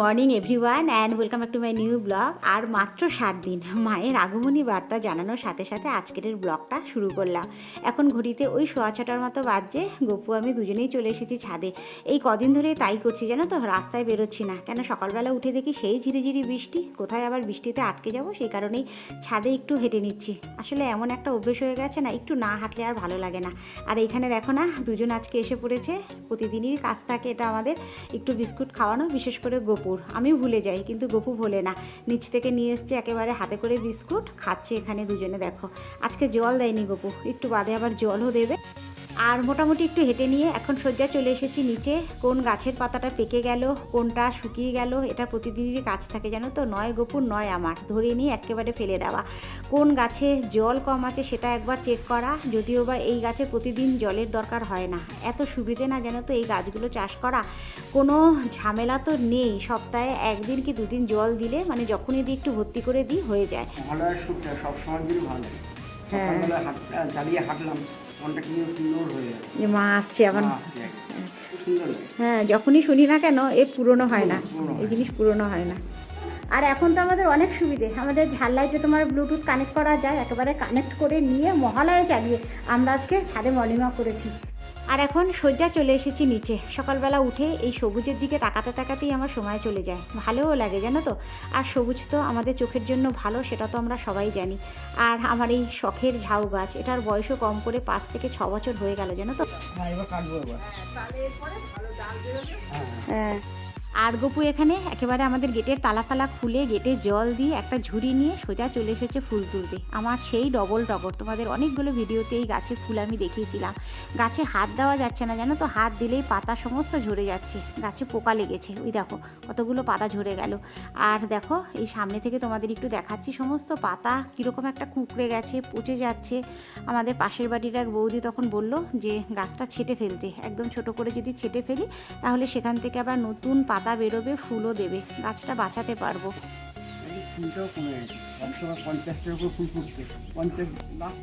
Morning everyone and welcome back to my new blog আর মাত্র ষাট দিন, মায়ের আগমনী বার্তা জানানোর সাথে সাথে আজকের ব্লগটা শুরু করলাম। এখন ঘড়িতে ওই সোয়া ছটার মতো বাজছে, গপু আমি দুজনেই চলে এসেছি ছাদে। এই কদিন ধরে তাই করছি জানো তো, রাস্তায় বেরোচ্ছি না। কেন সকালবেলা উঠে দেখি সেই ঝিরিঝিরি বৃষ্টি, কোথায় আবার বৃষ্টিতে আটকে যাব সেই কারণেই ছাদে একটু হেঁটে নিচ্ছি। আসলে এমন একটা অভ্যেস হয়ে গেছে না, একটু না হাঁটলে আর ভালো লাগে না। আর এইখানে দেখো না, দুজন আজকে এসে পড়েছে, প্রতিদিনই কাজ থাকে এটা আমাদের, একটু বিস্কুট খাওয়ানো, বিশেষ করে গোপুর। আমি ভুলে যাই, কিন্তু গপু ভোলে না। নিচ থেকে নিয়ে এসছে একেবারে হাতে করে বিস্কুট। খাচ্ছে এখানে দুজনে, দেখো। আজকে জল দেয়নি গপু। একটু বাদে আবার জলও দেবে। আর মোটামুটি একটু হেঁটে নিয়ে এখন সজ্জা চলে এসেছি নিচে। কোন গাছের পাতাটা পেকে গেল কোনটা শুকিয়ে গেল এটা প্রতিদিনই কাজ থাকে জানো তো? নয় গোপুর নয় আমার। ধরে নিয়ে একেবারে ফেলে দেওয়া। কোন গাছে জল কম আছে সেটা একবার চেক করা যদিও বা এই গাছে প্রতিদিন জলের দরকার হয় না। এত সুবিধে না জানো তো এই গাছগুলো চাষ করা? কোনো ঝামেলা তো নেই। সপ্তাহে একদিন কি দুদিন জল দিলে মানে যখনই দিই একটু ভর্তি করে দিই হয়ে যায়। ভালো আর শুটটা সব সময় কিন্তু ভালো। হ্যাঁ। সকালবেলা হাঁট দাঁড়িয়ে হাঁটলাম। হয়ে যে মা আসছে আবার হ্যাঁ যখনই শুনি না কেন এ পুরনো হয় না। এই জিনিস পুরনো হয় না। আর এখন তো আমাদের অনেক সুবিধে। আমাদের ঝাললাইটে তোমার ব্লুটুথ কানেক্ট করা যায় একেবারে কানেক্ট করে নিয়ে মহালয়ে চালিয়ে আমরা আজকে ছাদে মর্নিং ওয়াক করেছি। আর এখন সজ্জা চলে এসেছি নিচে। সকালবেলা উঠে এই সবুজের দিকে তাকাতে তাকাতেই আমার সময় চলে যায়। ভালোও লাগে জানো তো? আর সবুজ তো আমাদের চোখের জন্য ভালো সেটা তো আমরা সবাই জানি। আর আমার এই শখের ঝাউ গাছ এটার বয়সও কম করে পাঁচ থেকে ছ বছর হয়ে গেল জানো তো? হ্যাঁ। আর গপু এখানে একেবারে আমাদের গেটের তালাফালা খুলে গেটে জল দিয়ে একটা ঝুড়ি নিয়ে সোজা চলে এসেছে ফুল তুলতে। আমার সেই ডবল টগর। তোমাদের অনেকগুলো ভিডিওতে এই গাছে ফুল আমি দেখিয়েছিলাম। গাছে হাত দেওয়া যাচ্ছে না, জানো তো? হাত দিলেই পাতা সমস্ত ঝরে যাচ্ছে। গাছে পোকা লেগেছে। ওই দেখো, কতগুলো পাতা ঝরে গেল। আর দেখো, এই সামনে থেকে তোমাদের একটু দেখাচ্ছি, সমস্ত পাতা কীরকম একটা কুকড়ে গেছে, পচে যাচ্ছে। আমাদের পাশের বাড়ির এক বৌদি তখন বলল যে, গাছটা ছেটে ফেলতে। একদম ছোট করে যদি ছেটে ফেলি, তাহলে সেখান থেকে আবার নতুন পাতা বেরোবে ফুলও দেবে। গাছটা বাঁচাতে পারব। এই ফুলটাও কমে গেছে। একসময় পঞ্চাশটার উপর ফুল ফুটছে পঞ্চাশ লাখ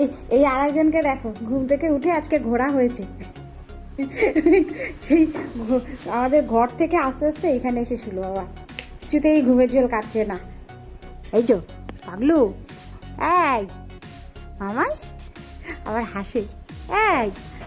এই এই আরেকজনকে দেখো ঘুম থেকে উঠে আজকে ঘোরা হয়েছে। সেই আমাদের ঘর থেকে আস্তে আস্তে এখানে এসে শুলো বাবা। কিছুতেই ঘুমের ঝোল কাটছে না। এই যো পাগলু। এই মামাই। আবার হাসে। এই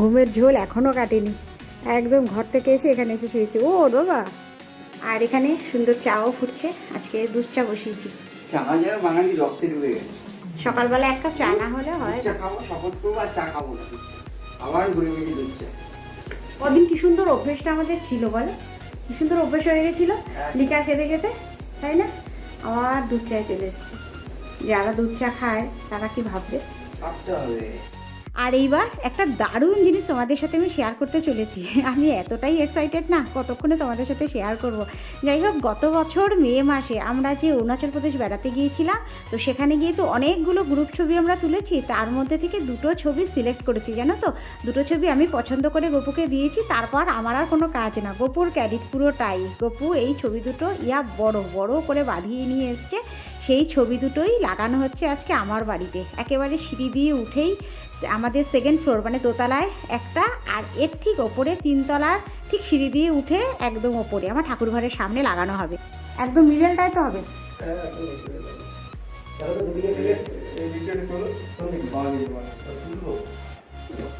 ঘুমের ঝোল এখনও কাটেনি। একদম ঘর থেকে এসে এখানে এসে শুয়েছে। ও বাবা। আর এখানে সুন্দর চাও ফুটছে। আজকে দুধ চা বসিয়েছি। চা যেন বাঙালি রক্তে ঢুকে গেছে। সকালবেলা এক কাপ চা না হলে হয়। চা খাব শপথ করব আর চা খাব না। আবার ঘুরে গেছি দুধ চা। কদিন কি সুন্দর অভ্যেসটা আমাদের ছিল বলো? কি সুন্দর অভ্যেস হয়ে গেছিল লিকার খেতে খেতে তাই না? আবার দুধ চায় চলে এসছে। যারা দুধ চা খায় তারা কি ভাববে? ভাবতে হবে। আর এইবার একটা দারুণ জিনিস তোমাদের সাথে আমি শেয়ার করতে চলেছি। আমি এতটাই এক্সাইটেড না, কতক্ষণে তোমাদের সাথে শেয়ার করব। যাই হোক, গত বছর মে মাসে আমরা যে অরুণাচল প্রদেশ বেড়াতে গিয়েছিলাম, তো সেখানে গিয়ে তো অনেকগুলো গ্রুপ ছবি আমরা তুলেছি। তার মধ্যে থেকে দুটো ছবি সিলেক্ট করেছি, জানো তো? দুটো ছবি আমি পছন্দ করে গপুকে দিয়েছি, তারপর আমার আর কোনো কাজ না। গপুর ক্যাডিট পুরোটাই। গপু এই ছবি দুটো ইয়া বড় বড় করে বাঁধিয়ে নিয়ে এসছে। সেই ছবি দুটোই লাগানো হচ্ছে আজকে আমার বাড়িতে। একেবারে সিঁড়ি দিয়ে উঠেই আমাদের সেকেন্ড ফ্লোর মানে দোতলায় একটা আর এর ঠিক ওপরে তিনতলার ঠিক সিঁড়ি দিয়ে উঠে একদম ওপরে আমার ঠাকুর ঘরের সামনে লাগানো হবে। একদম মিডলটাই তো হবে।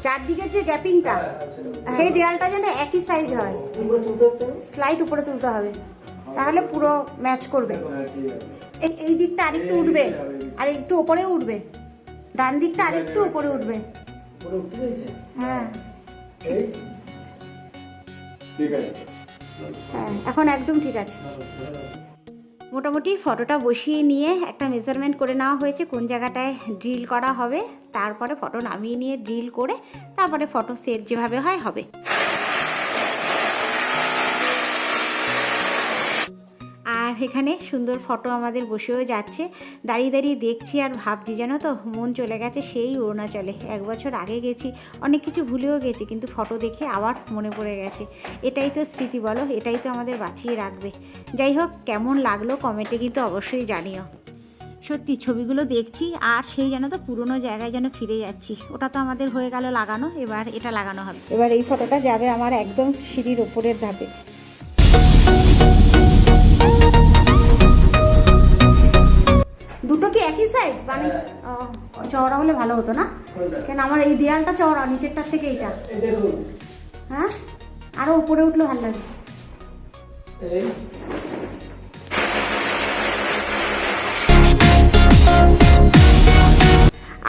চারদিকের যে গ্যাপিংটা সেই দেয়ালটা যেন একই সাইজ হয়। স্লাইড উপরে তুলতে হবে। তাহলে পুরো ম্যাচ করবে। এই এই দিকটা আরেকটু উঠবে। আর একটু ওপরে উঠবে। ডান দিকটা আরেকটু উপরে উঠবে। হ্যাঁ। হ্যাঁ এখন একদম ঠিক আছে। মোটামুটি ফটোটা বসিয়ে নিয়ে একটা মেজারমেন্ট করে নেওয়া হয়েছে কোন জায়গাটায় ড্রিল করা হবে। তারপরে ফটো নামিয়ে নিয়ে ড্রিল করে তারপরে ফটো সেট যেভাবে হয় হবে। এখানে সুন্দর ফটো আমাদের বসেও যাচ্ছে। দাঁড়িয়ে দাঁড়িয়ে দেখছি আর ভাবছি, জানো তো, মন চলে গেছে সেই অরুণাচলে। এক বছর আগে গেছি, অনেক কিছু ভুলেও গেছি, কিন্তু ফটো দেখে আবার মনে পড়ে গেছে। এটাই তো স্মৃতি বলো, এটাই তো আমাদের বাঁচিয়ে রাখবে। যাই হোক, কেমন লাগল কমেন্টে কিন্তু অবশ্যই জানিও। সত্যি, ছবিগুলো দেখছি, আর সেই যেন তো, পুরনো জায়গায় যেন ফিরে যাচ্ছি। ওটা তো আমাদের হয়ে গেল লাগানো, এবার এটা লাগানো হবে। এবার এই ফটোটা যাবে আমার একদম সিঁড়ির ওপরের ধাপে। হলে ভালো হতো না? কেন আমার এই দেয়ালটা চওড়া নিচেরটার থেকে এইটা? হ্যাঁ? আরও উপরে উঠলে ভালো লাগে।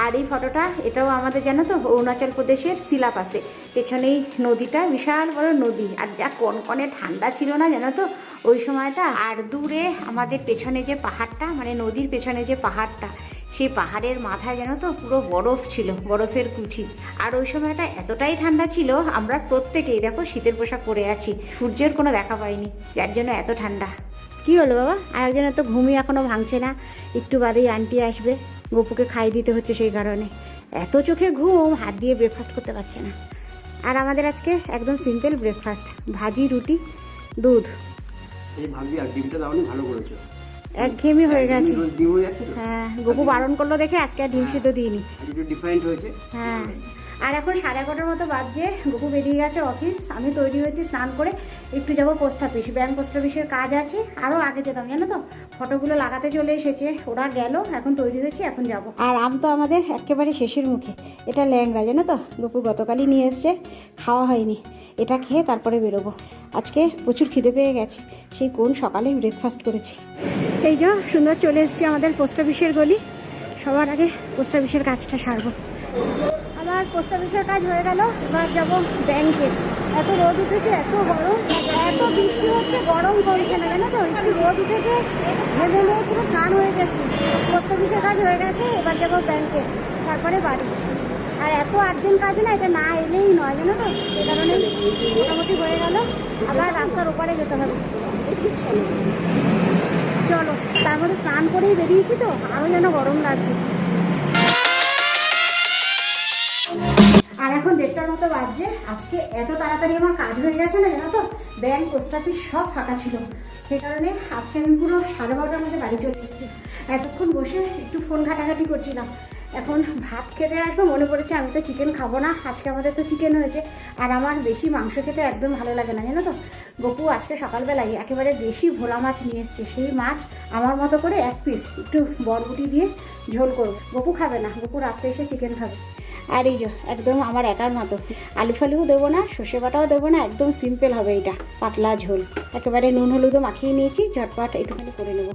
আর এই ফটোটা এটাও আমাদের জানো তো অরুণাচল প্রদেশের সিলাপাসে পেছনেই নদীটা বিশাল বড় নদী। আর যা কনকনে ঠান্ডা ছিল না জানো তো ওই সময়টা। আর দূরে আমাদের পেছনে যে পাহাড়টা মানে নদীর পেছনে যে পাহাড়টা সেই পাহাড়ের মাথায় যেন তো পুরো বরফ ছিল বরফের কুচি আর ওই সময়টা এতটাই ঠান্ডা ছিল আমরা প্রত্যেকেই দেখো শীতের পোশাক পরে আছি সূর্যের কোনো দেখা পাইনি যার জন্য এত ঠান্ডা। কি হলো বাবা? আর একজনের তো ঘুমিয়ে এখনও ভাঙছে না একটু বাদেই আন্টি আসবে গপুকে খাইয়ে দিতে হচ্ছে সেই কারণে। এত চোখে ঘুম হাত দিয়ে ব্রেকফাস্ট করতে পারছে না। আর আমাদের আজকে একদম সিম্পল ব্রেকফাস্ট ভাজি রুটি দুধ। এই ভাবছি আর ডিমটা দাওনি ভালো করেছ। একঘেয়েমি হয়ে গেছে। ডিম হয়ে হ্যাঁ গপু বারণ করল দেখে আজকে আর ডিম সিদ্ধ দিইনি। ডিফারেন্ট হয়েছে। হ্যাঁ। আর এখন সাড়ে এগারোটার মতো বাজছে। গপু বেরিয়ে গেছে অফিস আমি তৈরি হয়েছি স্নান করে একটু যাব পোস্ট অফিস ব্যাঙ্ক পোস্ট অফিসের কাজ আছে। আরও আগে যেতাম, জানো তো? ফটোগুলো লাগাতে চলে এসেছে। ওরা গেল, এখন তৈরি হয়েছে, এখন যাব। আর আম তো আমাদের একেবারে শেষের মুখে। এটা ল্যাংরা জানো তো? গপু গতকালই নিয়ে এসছে। খাওয়া হয়নি। এটা খেয়ে তারপরে বেরোবো। আজকে প্রচুর খিদে পেয়ে গেছে। সেই কোন সকালে ব্রেকফাস্ট করেছি। এই যে, সুন্দর চলে এসেছি আমাদের পোস্ট অফিসের গলি। সবার আগে পোস্ট অফিসের কাজটা সারবো। আমার পোস্ট অফিসের কাজ হয়ে গেল, এবার যাব ব্যাংকে। এত রোদ উঠেছে, এত গরম, এত বৃষ্টি হচ্ছে, গরম পড়ছে না, জানো তো? একটু রোদ উঠেছে ভেবে নিয়ে পুরো স্নান হয়ে গেছে। পোস্ট অফিসের কাজ হয়ে গেছে, এবার যাব ব্যাংকে, তারপরে বাড়ি। আর এত আর্জেন্ট কাজ না, এটা না এলেই নয়, জানো তো? এই কারণে মোটামুটি হয়ে গেল, আবার রাস্তার ওপারে যেতে হবে। চলো তার মধ্যে স্নান করেই বেরিয়েছি তো আরও যেন গরম লাগছে। মতো বাজছে। আজকে এত তাড়াতাড়ি আমার কাজ হয়ে গেছে না জানো তো? ব্যাংক পোস্ট অফিস সব ফাঁকা ছিল। সে কারণে আজকে আমি পুরো সাড়ে বারোটার মধ্যে বাড়ি চলে এসেছি। এতক্ষণ বসে একটু ফোন ঘাটাঘাটি করছিলাম। এখন ভাত খেতে আসব, মনে পড়েছে আমি তো চিকেন খাব না। আজকে আমাদের তো চিকেন হয়েছে। আর আমার বেশি মাংস খেতে একদম ভালো লাগে না, জানো তো? গপু আজকে সকালবেলায় একেবারে দেশি ভোলা মাছ নিয়ে এসছে। সেই মাছ আমার মতো করে এক পিস একটু বরবটি দিয়ে ঝোল করব। গপু খাবে না, গপু রাত্রে এসে চিকেন খাবে। আর এই যে একদম আমার একার মতো। আলু ফালুও দেবো না সর্ষে বাটাও দেবো না একদম সিম্পল হবে এটা পাতলা ঝোল। একেবারে নুন হলুদও মাখিয়ে নিয়েছি ঝটপট একটুখানি করে নেব।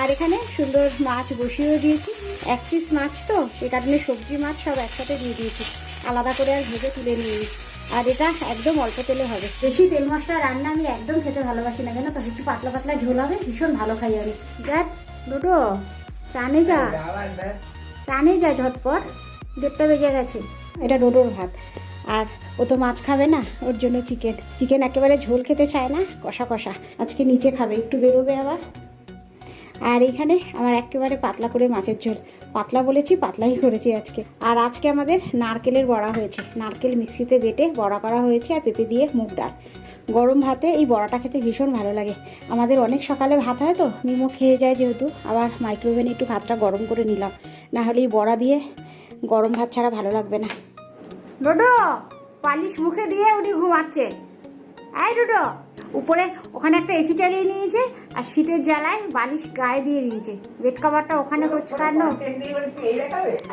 আর এখানে সুন্দর মাছ বসিয়েও দিয়েছি এক পিস মাছ তো সে কারণে সবজি মাছ সব একসাথে দিয়ে দিয়েছি। আলাদা করে আর ভেজে তুলে নিয়ে আর এটা একদম অল্প তেলে হবে। বেশি তেল মশলা রান্না আমি একদম খেতে ভালোবাসি না কেন তো? একটু পাতলা পাতলা ঝোল হবে ভীষণ ভালো খাই আমি। দেখ দুটো চানে যা। চানে যা ঝটপট। দেড়টা বেজে গেছে। এটা ডোডোর ভাত। আর ও তো মাছ খাবে না, ওর জন্য চিকেন চিকেন একেবারে ঝোল খেতে চায় না, কষা কষা। আজকে নিচে খাবে, একটু বেরোবে আবার। আর এখানে আমার একেবারে পাতলা করে মাছের ঝোল। পাতলা বলেছি, পাতলাই করেছি আজকে। আর আজকে আমাদের নারকেলের বড়া হয়েছে। নারকেল মিক্সিতে বেটে বড়া করা হয়েছে আর পেঁপে দিয়ে মুগ ডাল। গরম ভাতে এই বড়াটা খেতে ভীষণ ভালো লাগে। আমাদের অনেক সকালে ভাত হয় তো মিমো খেয়ে যায় যেহেতু। আবার মাইক্রোওভেনে একটু ভাতটা গরম করে নিলাম। না হলে এই বড়া দিয়ে গরম ভাত ছাড়া ভালো লাগবে না। ডোডো, পালিশ মুখে দিয়ে উনি ঘুমাচ্ছে। এই ডোডো, উপরে ওখানে একটা এসি চালিয়ে নিয়েছে আর শীতের জ্বালায় বালিশ গায়ে দিয়ে নিয়েছে বেড কাভারটা ওখানে করছে কান্ন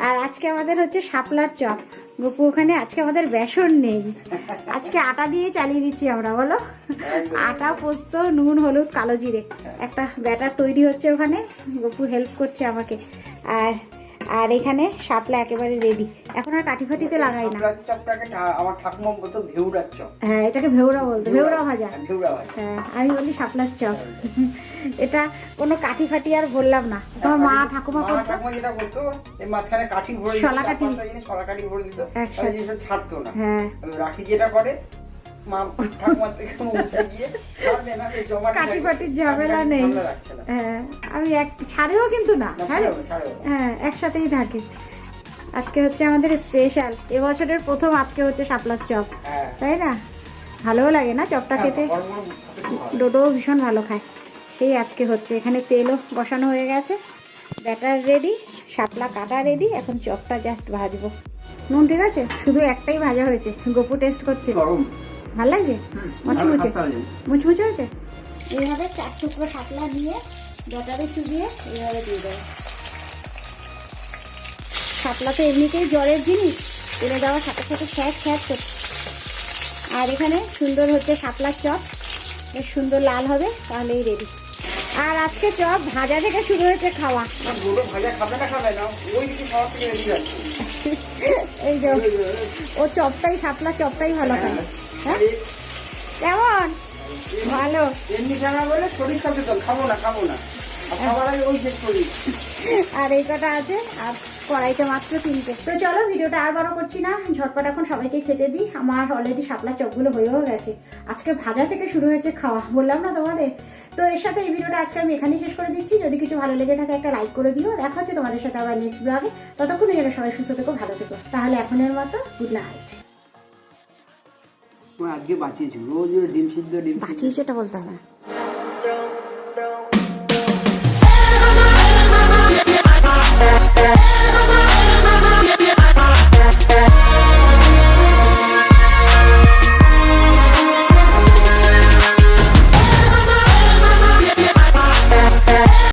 আর আজকে আমাদের হচ্ছে শাপলার চপ। গপু ওখানে আজকে আমাদের বেসন নেই। আজকে আটা দিয়ে চালিয়ে দিচ্ছি আমরা, বলো? আটা, পোস্ত, নুন, হলুদ, কালো জিরে। একটা ব্যাটার তৈরি হচ্ছে ওখানে। গপু হেল্প করছে আমাকে। আর আর এখানে শাপলা একেবারে রেডি এখন আর কাঠি ফাটিতে লাগাই না। আমার ঠাকুমা বলতো চপ। হ্যাঁ এটাকে ভেউরা বলতো ভেউরা ভাজা। ভেউরা ভাজা। হ্যাঁ আমি বলি শাপলার চপ। এটা কোনো কাঠি ফাটি আর বললাম না। তোমার মা ঠাকুমা করতো? ঠাকুমা যেটা করতো এই মাঝখানে কাঠি ভরে শলা কাঠি। জিনিস শলা কাঠি ভরে দিত একসাথে। ছাড়তো না। হ্যাঁ। রাখি যেটা করে ঠাকুমার থেকে উঠে গিয়ে ছাড়বে না জমা কাঠি ফাটির ঝামেলা নেই। হ্যাঁ আমি এক ছাড়েও কিন্তু না ছাড়ো। হ্যাঁ? একসাথেই থাকে। আজকে হচ্ছে আমাদের স্পেশাল এবছরের প্রথম আজকে হচ্ছে শাপলার চপ হ্যাঁ। তাই না? ভালোও লাগে না চপটা খেতে? খুব ভালো। ডোডোও ভীষণ ভালো খায়। সেই আজকে হচ্ছে এখানে তেলও বসানো হয়ে গেছে। ব্যাটার রেডি শাপলা কাটা রেডি এখন চপটা জাস্ট ভাজবো। নুন ঠিক আছে? শুধু একটাই ভাজা হয়েছে গপু টেস্ট করছে। গরম। ভালো লাগছে? মুচমুচে? মুচমুচে হয়েছে? এইভাবে চার টুকরো শাপলা নিয়ে ব্যাটারে চুবিয়ে এইভাবে দিয়ে দেবো। শাপলা তো এমনিতেই জ্বরের জিনিস তেলে দেওয়ার সাথে সাথে খ্যাট খ্যাট করছে। আর এখানে সুন্দর হচ্ছে শাপলার চপ বেশ সুন্দর লাল হবে তাহলেই রেডি আর আজকে চপ ভাজা থেকে শুরু হয়েছে খাওয়া। এই যে ও চপটাই শাপলা চপটাই ভালো খায়। হ্যাঁ। কেমন? ভালো। এমনি খানা বলে শরীর খাবে তো খাব না খাব না। আর এই কটা আছে আর কড়াইতে মাত্র তিনটে। তো চলো ভিডিওটা আর বড় করছি না। ঝটপট এখন সবাইকে খেতে দিই। আমার অলরেডি শাপলা চপগুলো হয়েও গেছে। আজকে ভাজা থেকে শুরু হয়েছে খাওয়া বললাম না তোমাদের? তো এর সাথে এই ভিডিওটা আজকে আমি এখানেই শেষ করে দিচ্ছি। যদি কিছু ভালো লেগে থাকে একটা লাইক করে দিও। দেখা হচ্ছে তোমাদের সাথে আবার নেক্সট ব্লগে ততক্ষণে যেন সবাই সুস্থ থেকো ভালো থেকো। তাহলে এখনের মতো গুড নাইট আজকে বাঁচিয়েছি। রোজ ডিম সিদ্ধ ডিম বাঁচিয়েছি এটা বলতে হবে।